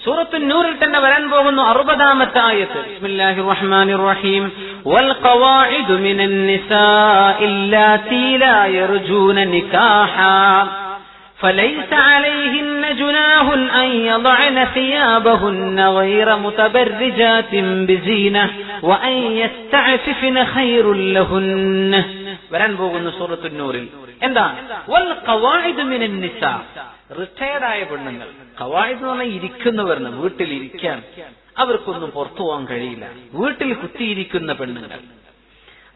സൂറത്തു നൂറിൽ തന്നെ വരാൻ പോകുന്നു അറുപതാമത്തെ ആയത്ത് ബിസ്മില്ലാഹിർ റഹ്മാനിർ റഹീം വൽ ഖവാഇദു മിനൻ നിസാഇ ഇല്ലാത്തി ലാ യർജൂന നികാഹാ فليس عليهن جناح أن يضعن ثيابهن غير متبرجات بزينة وأن يستعففن خير لهن വരാൻ പോകുന്ന സൂറത്തുന്നൂറിൽ. എന്താ വൽ ആയ പെണ്ണുങ്ങൾ. കവായിദ് എന്ന് പറഞ്ഞാൽ ഇരിക്കുന്നവർ വീട്ടിൽ ഇരിക്കാൻ അവർക്കൊന്നും പുറത്തു പോകാൻ കഴിയില്ല. വീട്ടിൽ കുത്തിയിരിക്കുന്ന പെണ്ണുങ്ങൾ.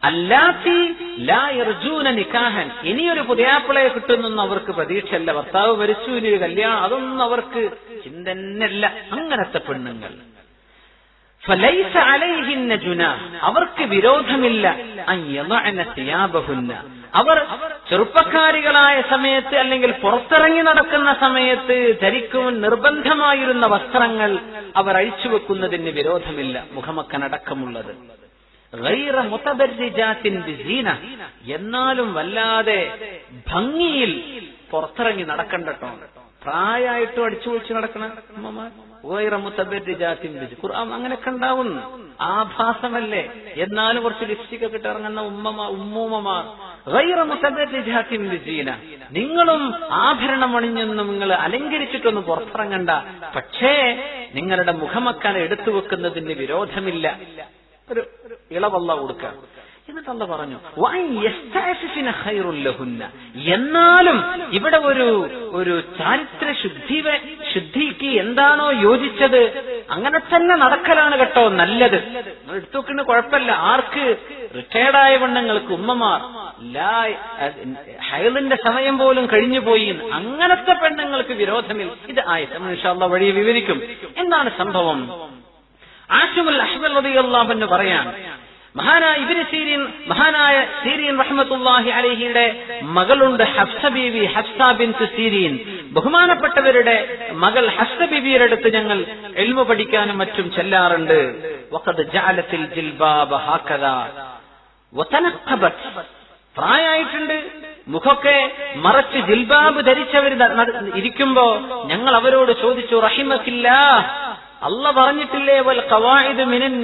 അല്ലാത്തി ലാ യർജൂന നിക്കാഹൻ ഇനിയൊരു പുതിയാപ്പിളയെ കിട്ടുന്നൊന്നും അവർക്ക് പ്രതീക്ഷയല്ല. ഭർത്താവ് മരിച്ചു ഇനി ഒരു കല്യാണം അതൊന്നും അവർക്ക് ചിന്തന്നല്ല. അങ്ങനത്തെ പെണ്ണുങ്ങൾ. അവർക്ക് വിരോധമില്ല. അവർ ചെറുപ്പക്കാരികളായ സമയത്ത് അല്ലെങ്കിൽ പുറത്തിറങ്ങി നടക്കുന്ന സമയത്ത് ധരിക്കുവാൻ നിർബന്ധമായിരുന്ന വസ്ത്രങ്ങൾ അവർ അഴിച്ചു വെക്കുന്നതിന് വിരോധമില്ല. മുഖമക്കനടക്കമുള്ളത് എന്നാലും വല്ലാതെ ഭംഗിയിൽ പുറത്തിറങ്ങി നടക്കണ്ടട്ടോ പ്രായമായിട്ടും അടിച്ചു പൊളിച്ച് നടക്കണ ഉമ്മമാർ. ഖുർആൻ അങ്ങനെയൊക്കെ ഉണ്ടാവുന്നു ആഭാസമല്ലേ? എന്നാലും കുറച്ച് ലിപ്സ്റ്റിക് ഒക്കെ ഇട്ട് ഇറങ്ങുന്ന ഉമ്മമാ ഉമ്മൂമ്മമാർ. നിങ്ങളും ആഭരണം അണിഞ്ഞൊന്നും നിങ്ങൾ അലങ്കരിച്ചിട്ടൊന്നും പുറത്തിറങ്ങണ്ട. പക്ഷേ നിങ്ങളുടെ മുഖമക്കാൻ എടുത്തു വെക്കുന്നതിന് വിരോധമില്ല. ഒരു ഇളവല്ല കൊടുക്കുക. എന്നിട്ട് അല്ല പറഞ്ഞു. എന്നാലും ഇവിടെ ഒരു ഒരു ചാരിത്ര ശുദ്ധി ശുദ്ധിക്ക് എന്താണോ യോജിച്ചത് അങ്ങനെ തന്നെ നടക്കലാണ് കേട്ടോ നല്ലത്. എടുത്തുനോക്കുന്ന കുഴപ്പമില്ല. ആർക്ക്? റിട്ടയർഡായ പെണ്ണുങ്ങൾക്ക് ഉമ്മമാർ. ഹൈലിന്റെ സമയം പോലും കഴിഞ്ഞു പോയി. അങ്ങനത്തെ പെണ്ണുങ്ങൾക്ക് വിരോധമില്ല. ഇത് ആയിട്ട് വഴി വിവരിക്കും. എന്താണ് സംഭവം? ആശുമുൽ അഹ്മൽ റളിയല്ലാഹു പറയാൻ മഹാനായ ഇബിന് സീരിയൻ മഹാനായ സീരിയൻ റഹ്മത്തുള്ളാഹി അലഹിയുടെ മകളുണ്ട് Hafsa Beevi Hafsa bin Sirin. ബഹുമാനപ്പെട്ടവരുടെ മകൾ ഹഫ്സ ബീവിയുടെ അടുത്ത് ഞങ്ങൾ എൽമു പഠിക്കാനും മറ്റും ചെല്ലാറുണ്ട്. പ്രായമായിട്ടുണ്ട് മുഖമൊക്കെ മറച്ച് ജിൽബാബ് ധരിച്ചവർ ഇരിക്കുമ്പോ ഞങ്ങൾ അവരോട് ചോദിച്ചു റഹിമക്കില്ലാ അല്ല പറഞ്ഞിട്ടില്ലേ വൽ കവായിദ് മിനൻ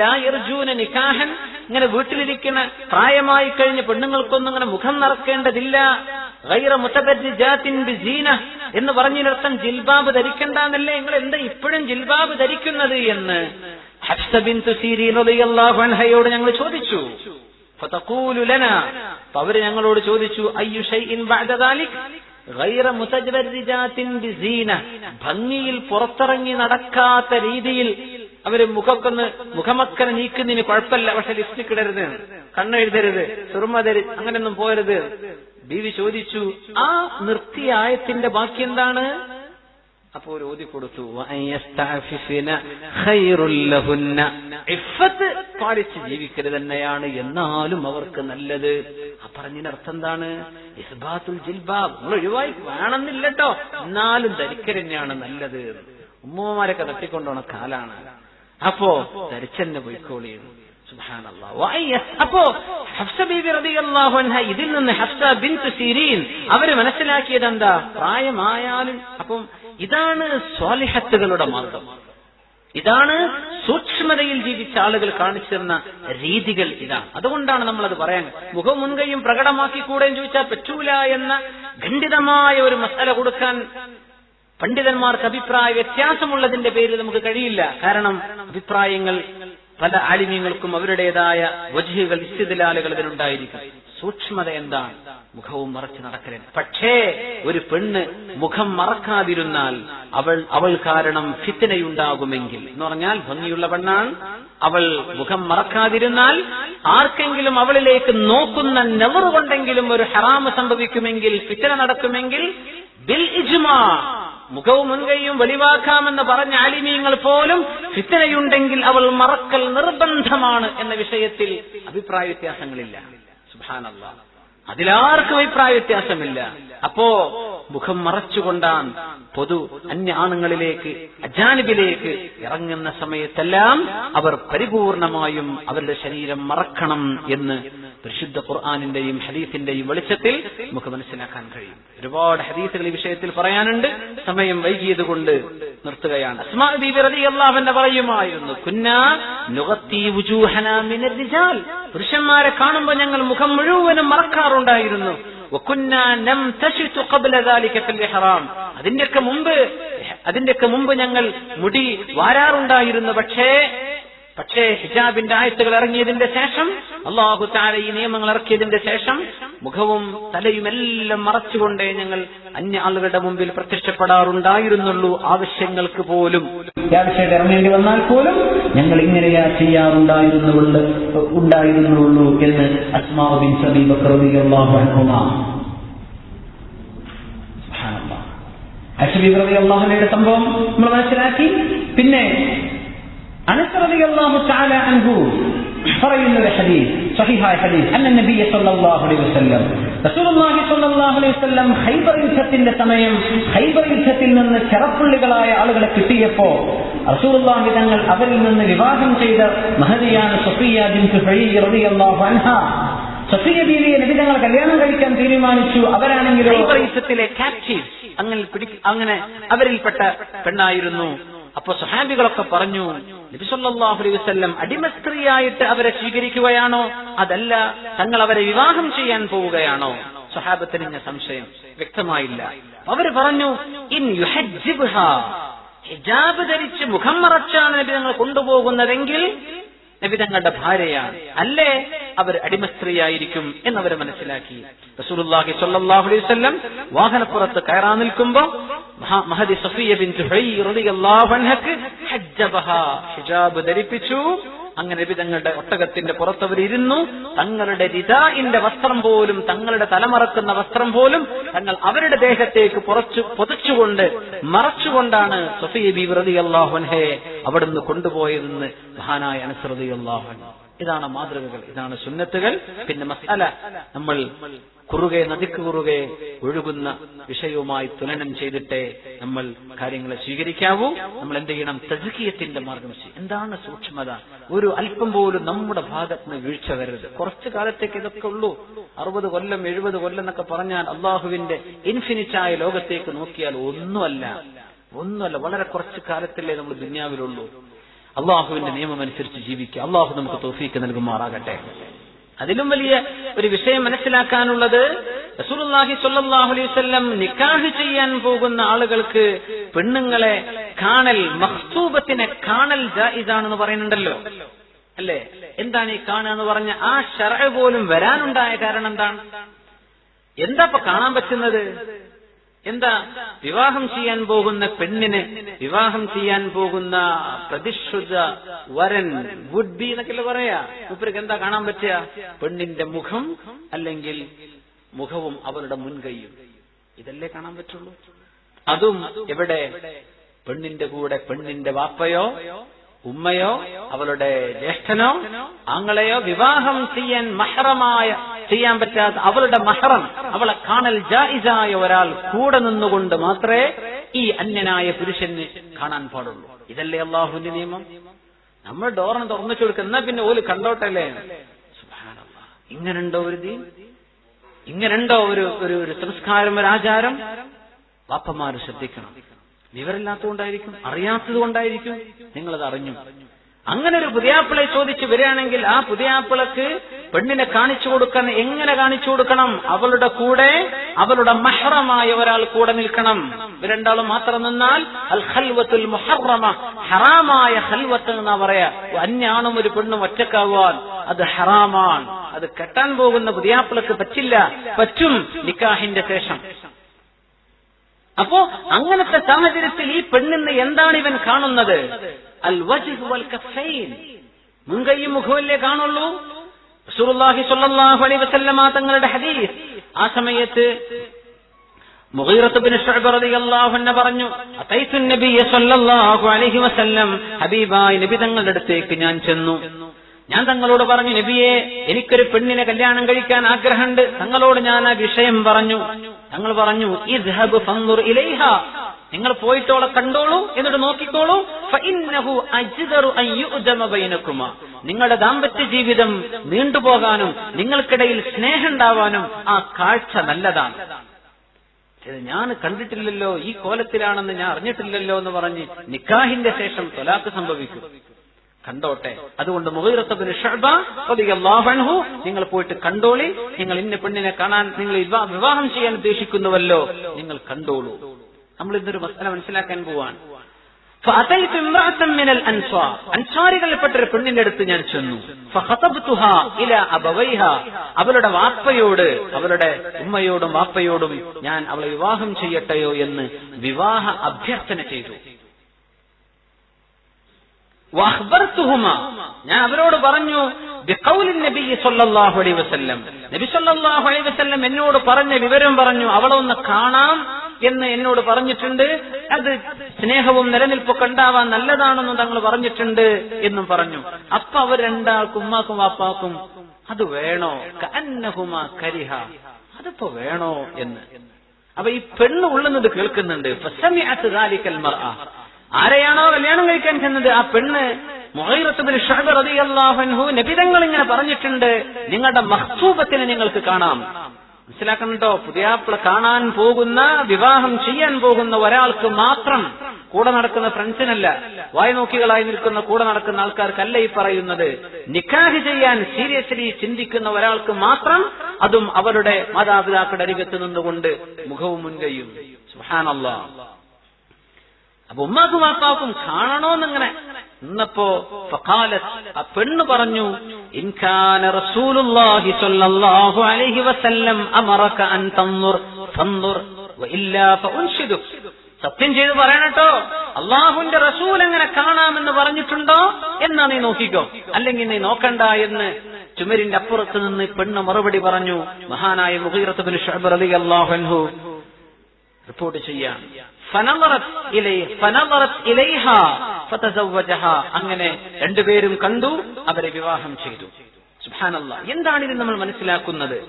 ലാ യർജൂന നികാഹൻ. ഇങ്ങനെ വീട്ടിലിരിക്കുന്ന പ്രായമായി കഴിഞ്ഞ പെണ്ണുങ്ങൾക്കൊന്നും ഇങ്ങനെ മുഖം നിറക്കേണ്ടതില്ല ഗൈറ മുതബർരിജാത്തിൻ ബിസീന എന്ന് പറഞ്ഞതിനർത്ഥം ജിൽബാബ് ധരിക്കണ്ടെന്നല്ലേ? നിങ്ങൾ എന്താ ഇപ്പോഴും ജിൽബാബ് ധരിക്കുന്നത് എന്ന്? ഹഫ്സ ബിൻതു സീരീൻ റളിയല്ലാഹു അൻഹയോട് ഞങ്ങൾ ചോദിച്ചു. ഫതഖൂലു അവർ ഞങ്ങളോട് ചോദിച്ചു അയ്യു ഷൈഇൻ ബഅദ ദാലിക്? ഗൈറ മുതജബർരിജാത്തിൻ ബിസീന ഭംഗിയിൽ പുറത്തിറങ്ങി നടക്കാത്ത രീതിയിൽ അവർ മുഖക്കൊന്ന് മുഖമക്കര നീക്കുന്നതിന് കുഴപ്പമില്ല. പക്ഷെ ലിപ്സ്റ്റിക് ഇടരുത്. കണ്ണെഴുതരുത്. സുറുമ ധരി അങ്ങനെയൊന്നും പോരുത്. ബീവി ചോദിച്ചു ആ നിർത്തിയായത്തിന്റെ ബാക്കി എന്താണ്? അപ്പോൾ ഓതി കൊടുത്തു. ഇഫത്ത് പാലിച്ച് ജീവിക്കരുത് തന്നെയാണ്. എന്നാലും അവർക്ക് നല്ലത്. ആ പറഞ്ഞതിനർത്ഥം എന്താണ്? ഇസ്ബാത്തുൽ ജിൽബാബ് ഒഴിവായി വേണമെന്നില്ലട്ടോ. എന്നാലും ധരിക്കരന്നെയാണ് നല്ലത്. ഉമ്മമാരൊക്കെ തട്ടിക്കൊണ്ടുപോണ കാലാണ്. അപ്പോ ധരിച്ചെന്നെ പോയിക്കോളിയും അപ്പോ ഹഫ്സ ബീബി റളിയല്ലാഹു അൻഹ ഇതിൽ നിന്ന് ഹഫ്സ ബിൻ സീരീൻ അവർ മനസ്സിലാക്കിയത് എന്താ? പ്രായമായാലും അപ്പം ഇതാണ് സ്വാലിഹത്തുകളുടെ മാർഗം. ഇതാണ് സൂക്ഷ്മതയിൽ ജീവിച്ച ആളുകൾ കാണിച്ചിരുന്ന രീതികൾ ഇതാണ് അതുകൊണ്ടാണ് നമ്മളത് പറയാൻ മുഖം മുൻകൈയും പ്രകടമാക്കിക്കൂടെയും ചോദിച്ചാൽ പറ്റൂല എന്ന ഖണ്ഡിതമായ ഒരു മസാല കൊടുക്കാൻ പണ്ഡിതന്മാർക്ക് അഭിപ്രായ വ്യത്യാസമുള്ളതിന്റെ പേരിൽ നമുക്ക് കഴിയില്ല. കാരണം അഭിപ്രായങ്ങൾ പല ആലിമ്യങ്ങൾക്കും അവരുടേതായ വജുകൾ ഇസ്തിദലാലുകൾ ഇതിലുണ്ടായിരിക്കും സൂക്ഷ്മത എന്താണ്? മുഖവും മറച്ച് നടക്കരുത് പക്ഷേ ഒരു പെണ്ണ് മുഖം മറക്കാതിരുന്നാൽ അവൾ അവൾ കാരണം ഫിത്തനയുണ്ടാകുമെങ്കിൽ. എന്ന് പറഞ്ഞാൽ ഭംഗിയുള്ള പെണ്ണാണ്. അവൾ മുഖം മറക്കാതിരുന്നാൽ ആർക്കെങ്കിലും അവളിലേക്ക് നോക്കുന്ന നെവറുകൊണ്ടെങ്കിലും ഒരു ഹറാമ് സംഭവിക്കുമെങ്കിൽ ഫിത്തന നടക്കുമെങ്കിൽ ബിൽ ഇജ്മാ മുഖവും മുൻകൈയും വെളിവാക്കാമെന്ന് പറഞ്ഞ ആലിമീങ്ങൾ പോലും ഫിത്തനയുണ്ടെങ്കിൽ അവൾ മറക്കൽ നിർബന്ധമാണ് എന്ന വിഷയത്തിൽ അഭിപ്രായ വ്യത്യാസങ്ങളില്ല. സുഹാനല്ല അതിലാർക്കും അഭിപ്രായ വ്യത്യാസമില്ല. അപ്പോ മുഖം മറച്ചുകൊണ്ടാണ് പൊതു അന്യ ആണുങ്ങളിലേക്ക് അജാനിബിലേക്ക് ഇറങ്ങുന്ന സമയത്തെല്ലാം അവർ പരിപൂർണമായും അവരുടെ ശരീരം മറക്കണം എന്ന് പരിശുദ്ധ ഖുർആാനിന്റെയും ഹദീസിന്റെയും വെളിച്ചത്തിൽ നമുക്ക് മനസ്സിലാക്കാൻ കഴിയും. ഒരുപാട് ഹദീസുകൾ ഈ വിഷയത്തിൽ പറയാനുണ്ട്. സമയം വൈകിയത് കൊണ്ട് നിർത്തുകയാണ് പറയുമായിരുന്നു പുരുഷന്മാരെ കാണുമ്പോൾ ഞങ്ങൾ മുഖം മുഴുവനും മറക്കാറുണ്ടായിരുന്നു. അതിന്റെയൊക്കെ മുമ്പ് അതിന്റെയൊക്കെ മുമ്പ് ഞങ്ങൾ മുടി വാരാറുണ്ടായിരുന്നു. പക്ഷേ പക്ഷേ ഹിജാബിന്റെ ആയത്തുകൾ ഇറങ്ങിയതിന്റെ ശേഷം അള്ളാഹു താര ഈ നിയമങ്ങൾ ഇറക്കിയതിന്റെ ശേഷം മുഖവും തലയും എല്ലാം മറച്ചുകൊണ്ടേ ഞങ്ങൾ അന്യ ആളുകളുടെ മുമ്പിൽ പ്രത്യക്ഷപ്പെടാറുണ്ടായിരുന്നുള്ളൂ ആവശ്യങ്ങൾക്ക് പോലും. അത്യാവശ്യം ഇറങ്ങേണ്ടി വന്നാൽ പോലും ഞങ്ങൾ ഇങ്ങനെയാ ചെയ്യാറുണ്ടായിരുന്നുള്ളൂ ഉണ്ടായിരുന്നുള്ളൂ എന്ന് അസ്മാബിൻ സബീബ് അഷബീബ് പ്രതി അള്ളാഹുനയുടെ സംഭവം നമ്മൾ മനസ്സിലാക്കി. പിന്നെ അനസ് റളിയല്ലാഹു തആല അൻഹു പറയുന്ന ഹദീസ് സഹിഹായ ഹദീസ്. അന്ന നബി സല്ലല്ലാഹു അലൈഹി വസല്ലം റസൂലുള്ളാഹി സല്ലല്ലാഹു അലൈഹി വസല്ലം ഖൈബർ യുദ്ധത്തിന്റെ സമയം ഖൈബർ യുദ്ധത്തിൽ നിന്ന് ചെറപ്പുള്ളികളായ ആളുകളെ കിട്ടിയപ്പോ റസൂലുള്ളാഹി തങ്ങൾ അവരിൽ നിന്ന് വിവാഹം ചെയ്ത മഹദിയാണ് സഫിയ ബിൻത് ഹുയൈ റളിയല്ലാഹു അൻഹ. സഫിയ ബീവിയെ നബി തങ്ങൾ കല്യാണം കഴിക്കാൻ തീരുമാനിച്ചു. അവരാണെങ്കിലോ ഖൈബർ യുദ്ധത്തിലെ ക്യാപ്റ്റീവ് അങ്ങനെ അങ്ങനെ അവരിൽപ്പെട്ട പെണ്ണായിരുന്നു. അപ്പൊ സുഹാബികളൊക്കെ പറഞ്ഞു നബി സല്ലല്ലാഹു അലൈഹി വസല്ലം അടിമ സ്ത്രീയായിട്ട് അവരെ സ്വീകരിക്കുകയാണോ? അതല്ല തങ്ങൾ അവരെ വിവാഹം ചെയ്യാൻ പോവുകയാണോ? സുഹാബത്തിന് സംശയം വ്യക്തമായില്ല. അവർ പറഞ്ഞു ഇൻ യുഹജ്ജിബ്ഹ. ഹിജാബ് ധരിച്ച് മുഖം മറച്ചാണ് നബി തങ്ങൾ കൊണ്ടുപോകുന്നതെങ്കിൽ നബി തങ്ങളുടെ ഭാര്യയാണ്. അല്ലേ? അവർ അടിമസ്ത്രീയായിരിക്കും എന്നവർ മനസ്സിലാക്കി. റസൂലുള്ളാഹി സ്വല്ലല്ലാഹു അലൈഹി വസല്ലം വാഹനപ്പുറത്ത് കയറാൻ നിൽക്കുമ്പോൾ മഹദി സഫിയ ബിൻ ഹജ്ജബഹ ഹിജാബ് ധരിപ്പിച്ചു. അങ്ങനെ നബി തങ്ങളുടെ ഒട്ടകത്തിന്റെ പുറത്തവർ ഇരുന്നു തങ്ങളുടെ രിതാഇന്റെ വസ്ത്രം പോലും തങ്ങളുടെ തലമറക്കുന്ന വസ്ത്രം പോലും തങ്ങൾ അവരുടെ ദേഹത്തേക്ക് പുറച്ചു പൊതിച്ചുകൊണ്ട് മറച്ചുകൊണ്ടാണ് സഫിയ ബി വ്രതി അള്ളാഹുൻഹയെ അവിടുന്ന് കൊണ്ടുപോയതെന്ന് മഹാനായ അനുസൃതി അള്ളാഹുൻ ഇതാണ് മാതൃകകൾ ഇതാണ് സുന്നത്തുകൾ. പിന്നെ മസാല നമ്മൾ കുറുകെ നദിക്ക് കുറുകെ ഒഴുകുന്ന വിഷയവുമായി തുലനം ചെയ്തിട്ടേ നമ്മൾ കാര്യങ്ങളെ സ്വീകരിക്കാവൂ. നമ്മൾ എന്ത് ചെയ്യണം? തജുക്കിയത്തിന്റെ മാർഗം എന്താണ് സൂക്ഷ്മത? ഒരു അല്പം പോലും നമ്മുടെ ഭാഗത്ത് നിന്ന് വീഴ്ച വരരുത്. കുറച്ചു കാലത്തേക്ക് ഇതൊക്കെ ഉള്ളൂ. അറുപത് കൊല്ലം എഴുപത് കൊല്ലം എന്നൊക്കെ പറഞ്ഞാൽ അള്ളാഹുവിന്റെ ഇൻഫിനിറ്റായ ലോകത്തേക്ക് നോക്കിയാൽ ഒന്നുമല്ല. ഒന്നുമല്ല. വളരെ കുറച്ചു കാലത്തല്ലേ നമ്മൾ ദുന്യാവിലുള്ളൂ. അള്ളാഹുവിന്റെ നിയമം അനുസരിച്ച് ജീവിക്കുക. അള്ളാഹു നമുക്ക് തോഫീക്ക് നൽകുമാറാകട്ടെ. അതിലും വലിയ ഒരു വിഷയം മനസ്സിലാക്കാനുള്ളത് റസൂലുള്ളാഹി സ്വല്ലല്ലാഹു അലൈഹി വസല്ലം നിക്കാഹ് ചെയ്യാൻ പോകുന്ന ആളുകൾക്ക് പെണ്ണുങ്ങളെ കാണൽ മഹ്സൂബത്തിനെ കാണൽ ജായിസാണെന്ന് പറയുന്നുണ്ടല്ലോ. അല്ലേ? എന്താണ് ഈ കാണുക എന്ന് പറഞ്ഞ ആ ഷറ പോലും വരാനുണ്ടായ കാരണം എന്താണ്? എന്താ കാണാൻ പറ്റുന്നത്? എന്താ? വിവാഹം ചെയ്യാൻ പോകുന്ന പെണ്ണിനെ വിവാഹം ചെയ്യാൻ പോകുന്ന പ്രതിശ്രുത വരൻ വുഡ് ബി എന്നൊക്കെ പറയാ. മൂപ്പർക്ക് എന്താ കാണാൻ പറ്റുക? പെണ്ണിന്റെ മുഖം അല്ലെങ്കിൽ മുഖവും അവരുടെ മുൻകൈയും. ഇതല്ലേ കാണാൻ പറ്റുള്ളൂ. അതും എവിടെ? പെണ്ണിന്റെ കൂടെ പെണ്ണിന്റെ വാപ്പയോ ഉമ്മയോ അവളുടെ ജ്യേഷ്ഠനോ ആങ്ങളെയോ വിവാഹം ചെയ്യാൻ മഹറമായ ചെയ്യാൻ പറ്റാത്ത അവളുടെ മഹറം അവളെ കാണൽ ജായിസായ ഒരാൾ കൂടെ നിന്നുകൊണ്ട് മാത്രമേ ഈ അന്യനായ പുരുഷന് കാണാൻ പാടുള്ളൂ. ഇതല്ലേ അള്ളാഹുവിന്റെ നിയമം? നമ്മൾ ഡോറിന് തുറന്നിച്ചു കൊടുക്കുക എന്നാ പിന്നെ ഓൽ കണ്ടോട്ടല്ലേ. ഇങ്ങനുണ്ടോ ഒരു ദീൻ? ഇങ്ങനുണ്ടോ ഒരു ഒരു ഒരു സംസ്കാരം ഒരു ആചാരം? വാപ്പമാര് ശ്രദ്ധിക്കണം. വിവരമില്ലാത്തതുകൊണ്ടായിരിക്കും അറിയാത്തത് കൊണ്ടായിരിക്കും നിങ്ങളത് അറിഞ്ഞു. അങ്ങനെ ഒരു പുതിയാപ്പിളെ ചോദിച്ചു വരികയാണെങ്കിൽ ആ പുതിയാപ്പിളക്ക് പെണ്ണിനെ കാണിച്ചു കൊടുക്കാൻ എങ്ങനെ കാണിച്ചു കൊടുക്കണം? അവളുടെ കൂടെ അവളുടെ മഹറമായ ഒരാൾ കൂടെ നിൽക്കണം. ഇവരണ്ടാളും മാത്രം നിന്നാൽ അൽ ഖൽവത്തുൽ മുഹറമ ഹറാമായ ഹൽവത്ത് എന്നാ പറയാ. അന്യാണും ഒരു പെണ്ണും ഒറ്റക്കാവാൻ അത് ഹറാമാണ്. അത് കെട്ടാൻ പോകുന്ന പുതിയാപ്പിളക്ക് പറ്റില്ല. പറ്റും നിക്കാഹിന്റെ ശേഷം. അപ്പോ അങ്ങനത്തെ സാഹചര്യത്തിൽ ഈ പെണ്ണിന്ന് എന്താണ് ഇവൻ കാണുന്നത്? അൽ വൽ മുൻകൈയും മുഖമല്ലേ കാണുള്ളൂ? റസൂലുള്ളാഹി സ്വല്ലല്ലാഹു അലൈഹി വസല്ലമ തങ്ങളുടെ ഹദീസ്. ആ സമയത്ത് ശുഅബ റളിയല്ലാഹു അൻഹു പറഞ്ഞു സ്വല്ലല്ലാഹു അലൈഹി വസല്ലം ഹബീബായ നബി തങ്ങളുടെ അടുത്തേക്ക് ഞാൻ ചെന്നു. ഞാൻ തങ്ങളോട് പറഞ്ഞു നബിയെ എനിക്കൊരു പെണ്ണിനെ കല്യാണം കഴിക്കാൻ ആഗ്രഹമുണ്ട്. തങ്ങളോട് ഞാൻ ആ വിഷയം പറഞ്ഞു. തങ്ങൾ പറഞ്ഞു നിങ്ങൾ പോയിട്ടോളെ കണ്ടോളൂ എന്നിട്ട് നോക്കിക്കോളൂ. ഫഇന്നഹു അജ്ദറു ബൈനക്കുമാ. നിങ്ങളുടെ ദാമ്പത്യ ജീവിതം നീണ്ടുപോകാനും നിങ്ങൾക്കിടയിൽ സ്നേഹം ഉണ്ടാവാനും ആ കാഴ്ച നല്ലതാണ്. ഞാൻ കണ്ടിട്ടില്ലല്ലോ ഈ കോലത്തിലാണെന്ന് ഞാൻ അറിഞ്ഞിട്ടില്ലല്ലോ എന്ന് പറഞ്ഞ് നിക്കാഹിന്റെ ശേഷം തൊലാക്ക് സംഭവിക്കും. കണ്ടോട്ടെ? അതുകൊണ്ട് മുഹീറത്തബിന് നിങ്ങൾ പോയിട്ട് കണ്ടോളി. നിങ്ങൾ ഇന്ന പെണ്ണിനെ കാണാൻ നിങ്ങൾ വിവാഹം ചെയ്യാൻ ഉദ്ദേശിക്കുന്നുവല്ലോ. നിങ്ങൾ കണ്ടോളൂ. നമ്മൾ ഇന്നൊരു മസല മനസ്സിലാക്കാൻ പോവാണ്. അൻസാരികളിൽപ്പെട്ട ഒരു പെണ്ണിന്റെ അടുത്ത് ഞാൻ ചെന്നു. അവളുടെ വാപ്പയോട് അവളുടെ ഉമ്മയോടും വാപ്പയോടും ഞാൻ അവളെ വിവാഹം ചെയ്യട്ടെയോ എന്ന് വിവാഹ അഭ്യർത്ഥന ചെയ്തു. ഞാൻ അവരോട് പറഞ്ഞു എന്നോട് പറഞ്ഞ വിവരം പറഞ്ഞു അവളെ ഒന്ന് കാണാം എന്ന് എന്നോട് പറഞ്ഞിട്ടുണ്ട്. അത് സ്നേഹവും നിലനിൽപ്പൊക്കെ ഉണ്ടാവാൻ നല്ലതാണെന്നും തങ്ങൾ പറഞ്ഞിട്ടുണ്ട് എന്നും പറഞ്ഞു. അപ്പൊ അവർ രണ്ടാൾക്കും ഉമ്മാക്കും വാപ്പാക്കും അത് വേണോ? കന്നഹുമ കരിഹ. അതിപ്പോ വേണോ? എന്ന്. അപ്പൊ ഈ പെണ്ണ് ഉള്ളുന്നത് കേൾക്കുന്നുണ്ട്. ആരെയാണോ കല്യാണം കഴിക്കാൻ ചെന്നത്? ആ പെണ്ണ് നബിതങ്ങൾ ഇങ്ങനെ പറഞ്ഞിട്ടുണ്ട്. നിങ്ങളുടെ മഹ്സൂബത്തിനെ നിങ്ങൾക്ക് കാണാം. മനസ്സിലാക്കണ്ടോ? പുതിയാപ്പിള കാണാൻ പോകുന്ന വിവാഹം ചെയ്യാൻ പോകുന്ന ഒരാൾക്ക് മാത്രം കൂടെ നടക്കുന്ന ഫ്രണ്ട്സിനല്ല വായനോക്കികളായി നിൽക്കുന്ന കൂടെ നടക്കുന്ന ആൾക്കാർക്കല്ല ഈ പറയുന്നത്. നിക്കാഹ് ചെയ്യാൻ സീരിയസ്ലി ചിന്തിക്കുന്ന ഒരാൾക്ക് മാത്രം അതും അവരുടെ മാതാപിതാക്കളുടെ അരികത്ത് നിന്നുകൊണ്ട് മുഖവും മുൻകൈയും. സുഹാനല്ലാ അപ്പൊ ഉമ്മാക്കും വാപ്പാക്കും കാണണോന്നിങ്ങനെ. ഫഖാലത്ത് ആ പെണ്ണ് പറഞ്ഞു ഇൻകാന റസൂലുള്ളാഹി സ്വല്ലല്ലാഹു അലൈഹി വസല്ലം അമറക അൻ വഇല്ലാ സത്യം ചെയ്ത് പറയണട്ടോ. അള്ളാഹുന്റെ റസൂൽ എങ്ങനെ കാണാമെന്ന് പറഞ്ഞിട്ടുണ്ടോ എന്നാ നീ നോക്കിക്കോ. അല്ലെങ്കിൽ നീ നോക്കണ്ട എന്ന് ചുമരിന്റെ അപ്പുറത്ത് നിന്ന് പെണ്ണ് മറുപടി പറഞ്ഞു മഹാനായ മുഹീറത്ത് ബിൻ ഷഅബ് റളിയല്ലാഹു അൻഹു റിപ്പോർട്ട് ചെയ്യാം. അങ്ങനെ രണ്ടുപേരും കണ്ടു അവരെ വിവാഹം ചെയ്തു. സുബ്ഹാനല്ലാ. എന്താണ് ഇത് നമ്മൾ മനസ്സിലാക്കുന്നത്?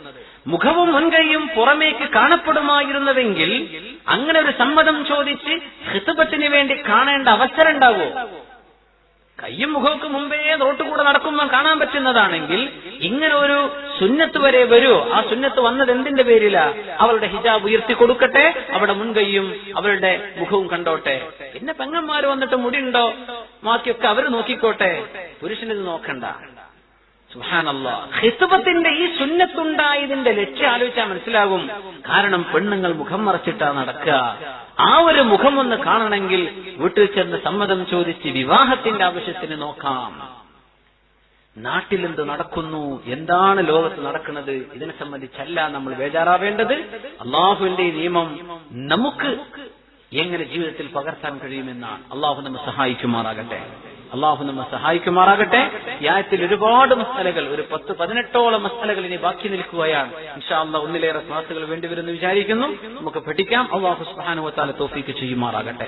മുഖവും മുൻകൈയും പുറമേക്ക് കാണപ്പെടുമായിരുന്നുവെങ്കിൽ അങ്ങനെ ഒരു സമ്മതം ചോദിച്ച് ഹിസബത്തിന് വേണ്ടി കാണേണ്ട അവസരം ഉണ്ടാവോ? കയ്യും മുഖമൊക്കെ മുമ്പേ റോട്ടുകൂടെ നടക്കുമ്പോൾ കാണാൻ പറ്റുന്നതാണെങ്കിൽ ഇങ്ങനെ ഒരു സുന്നത്ത് വരെ വരൂ. ആ സുന്നത്ത് വന്നത് എന്തിന്റെ പേരിലാ? അവളുടെ ഹിജാബ് ഉയർത്തി കൊടുക്കട്ടെ. അവരുടെ മുൻകൈയും അവരുടെ മുഖവും കണ്ടോട്ടെ. പിന്നെ പെങ്ങന്മാര് വന്നിട്ട് മുടിയുണ്ടോ? ബാക്കിയൊക്കെ അവർ നോക്കിക്കോട്ടെ. പുരുഷനിത് നോക്കണ്ട. സുഹാനല്ലാ ഹിത്തുബത്തിന്റെ ഈ സുന്നത്തുണ്ടായതിന്റെ ലക്ഷ്യം ആലോചിച്ചാൽ മനസ്സിലാകും. കാരണം പെണ്ണുങ്ങൾ മുഖം മറച്ചിട്ടാ നടക്കുക. ആ ഒരു മുഖം ഒന്ന് കാണണമെങ്കിൽ വീട്ടിൽ ചെന്ന് സമ്മതം ചോദിച്ച് വിവാഹത്തിന്റെ ആവശ്യത്തിന് നോക്കാം. നാട്ടിലെന്ത് നടക്കുന്നു? എന്താണ് ലോകത്ത് നടക്കുന്നത്? ഇതിനെ സംബന്ധിച്ചല്ല നമ്മൾ ബേജാറാവേണ്ടത്. അള്ളാഹുവിന്റെ നിയമം നമുക്ക് എങ്ങനെ ജീവിതത്തിൽ പകർത്താൻ കഴിയുമെന്നാണ്. അള്ളാഹു നമ്മെ സഹായിക്കുമാറാകട്ടെ. അള്ളാഹു നമ്മെ സഹായിക്കുമാറാകട്ടെ. ഈ ആയത്തിൽ ഒരുപാട് മസലകൾ ഒരു പത്ത് പതിനെട്ടോളം മസലകൾ ഇനി ബാക്കി നിൽക്കുകയാണ്. ഇൻഷാല്ല ഒന്നിലേറെ ക്ലാസുകൾ വേണ്ടിവരുമെന്ന് വിചാരിക്കുന്നു. നമുക്ക് പഠിക്കാം. അള്ളാഹു സുബാനുവത്താല തോഫീക്ക് ചെയ്യുമാറാകട്ടെ.